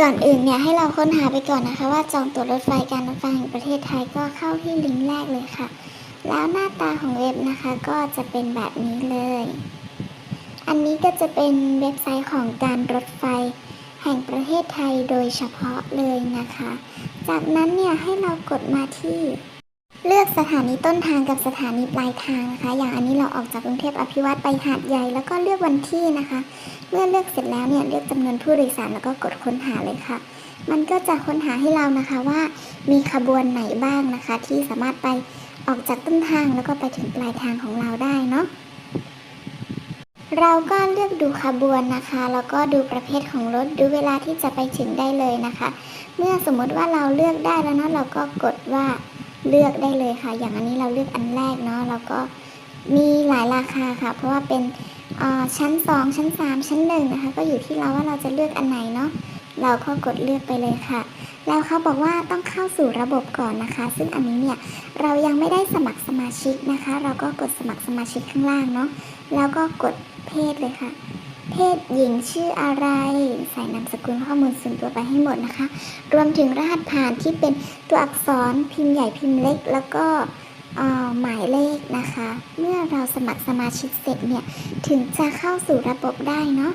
ก่อนอื่นเนี่ยให้เราค้นหาไปก่อนนะคะ ว่าจองตั๋วรถไฟการรถไฟแห่งประเทศไทยก็เข้าที่ลิงก์แรกเลยค่ะ แล้วหน้าตาของเว็บนะคะก็จะเป็นแบบนี้เลย อันนี้ก็จะเป็นเว็บไซต์ของการรถไฟ แห่งประเทศไทยโดยเฉพาะเลยนะคะ จากนั้นเนี่ยให้เรากดมาที่ เลือกสถานีต้นทางกับสถานีปลายทางนะคะ อย่างอันนี้เราออกจากกรุงเทพอภิวัตรไปหาดใหญ่ แล้วก็เลือกวันที่นะคะ เมื่อเลือกเสร็จแล้วเนี่ยเลือกจำนวนผู้โดยสารแล้วก็กดค้นหาเลยค่ะ มันก็จะค้นหาให้เรานะคะว่า มีขบวนไหนบ้างนะคะ ที่สามารถไปออกจากต้นทางแล้วก็ไปถึงปลายทางของเราได้เนาะเราก็เลือกดูขบวนนะคะ แล้วก็ดูประเภทของรถดูเวลาที่จะไปถึงได้เลยนะคะ เมื่อสมมติว่าเราเลือกได้แล้วเนาะเราก็กดว่า เลือกได้เลยค่ะ อย่างอันนี้เราเลือกอันแรกเนาะแล้วก็มีหลายราคาค่ะ เพราะว่าเป็นชั้น 2 ชั้น 3 ชั้น1นะคะ ก็อยู่ที่เราว่าเราจะเลือกอันไหนเนาะเราก็กดเลือกไปเลยค่ะ แล้วเขาบอกว่าต้องเข้าสู่ระบบก่อนนะคะ ซึ่งอันนี้เนี่ยเรายังไม่ได้สมัครสมาชิกนะคะ เราก็กดสมัครสมาชิกข้างล่างเนาะแล้วก็กดเพศเลยค่ะ เพศหญิงชื่ออะไร ใส่นามสกุลข้อมูลส่วนตัวไปให้หมดนะคะ รวมถึงรหัสผ่านที่เป็นตัวอักษรพิมพ์ใหญ่พิมพ์เล็ก แล้วก็หมายเลขนะคะ เมื่อเราสมัครสมาชิกเสร็จเนี่ยถึงจะเข้าสู่ระบบได้เนาะ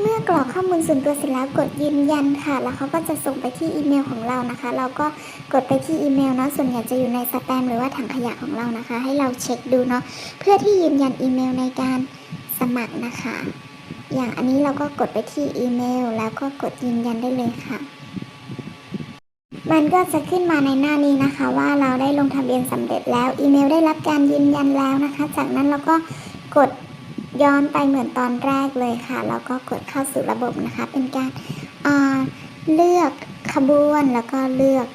เมื่อกรอกข้อมูลส่วนตัวเสร็จแล้วกดยืนยันค่ะ แล้วเขาก็จะส่งไปที่อีเมลของเรานะคะ เราก็กดไปที่อีเมลเนาะส่วนใหญ่จะอยู่ในสแปมหรือว่าถังขยะของเรานะคะ ให้เราเช็คดูเนาะเพื่อที่ยืนยันอีเมลในการ สมัครนะคะ อย่างอันนี้เราก็กดไปที่อีเมล แล้วก็กดยืนยันได้เลยค่ะ มันก็จะขึ้นมาในหน้านี้นะคะ ว่าเราได้ลงทะเบียนสำเร็จแล้ว อีเมลได้รับการยืนยันแล้วนะคะ จากนั้นเราก็กดย้อนไปเหมือนตอนแรกเลยค่ะแล้วก็กดเข้าสู่ระบบนะคะ เป็นการาเลือกขบวนแล้วก็เลือก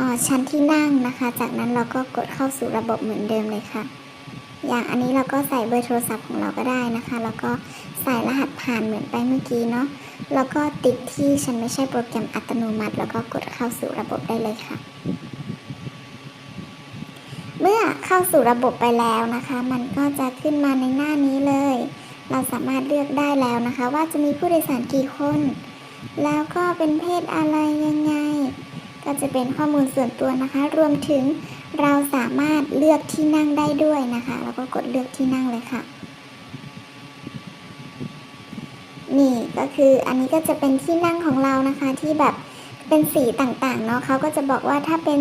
อชั้นที่นั่งนะคะ จากนั้นเราก็กดเข้าสู่ระบบเหมือนเดิมเลยค่ะ อย่างอันนี้เราก็ใส่เบอร์โทรศัพท์ของเราก็ได้นะคะ แล้วก็ใส่รหัสผ่านเหมือนไปเมื่อกี้เนาะแล้วก็ติดที่ฉันไม่ใช่โปรแกรมอัตโนมัติ แล้วก็กดเข้าสู่ระบบได้เลยค่ะ เมื่อเข้าสู่ระบบไปแล้วนะคะ มันก็จะขึ้นมาในหน้านี้เลย เราสามารถเลือกได้แล้วนะคะ ว่าจะมีผู้โดยสารกี่คน แล้วก็เป็นเพศอะไรยังไง ก็จะเป็นข้อมูลส่วนตัวนะคะ รวมถึง เราสามารถเลือกที่นั่งได้ด้วยนะคะแล้วก็กดเลือกที่นั่งเลยค่ะ นี่ก็คืออันนี้ก็จะเป็นที่นั่งของเรานะคะที่แบบเป็นสีต่างๆเนาะเขาก็จะบอกว่าถ้าเป็น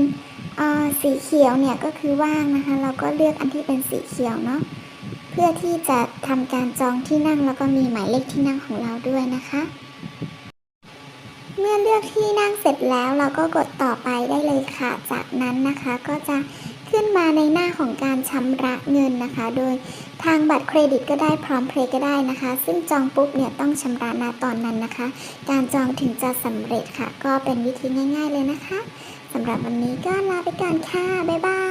สีเขียวเนี่ยก็คือว่างนะคะ เราก็เลือกอันที่เป็นสีเขียวเนาะเพื่อที่จะทำการจองที่นั่งแล้วก็มีหมายเลขที่นั่งของเราด้วยนะคะ เมื่อเลือกที่นั่งเสร็จแล้วเราก็กดต่อไปได้เลยค่ะ จากนั้นนะคะก็จะขึ้นมาในหน้าของการชำระเงินนะคะ โดยทางบัตรเครดิตก็ได้พร้อมเพรย์ก็ได้นะคะ ซึ่งจองปุ๊บเนี่ยต้องชำระณตอนนั้นนะคะ การจองถึงจะสำเร็จค่ะ ก็เป็นวิธีง่าย ๆเลยนะคะสำหรับวันนี้ก็ลาไปก่อนค่ะ บ๊ายบาย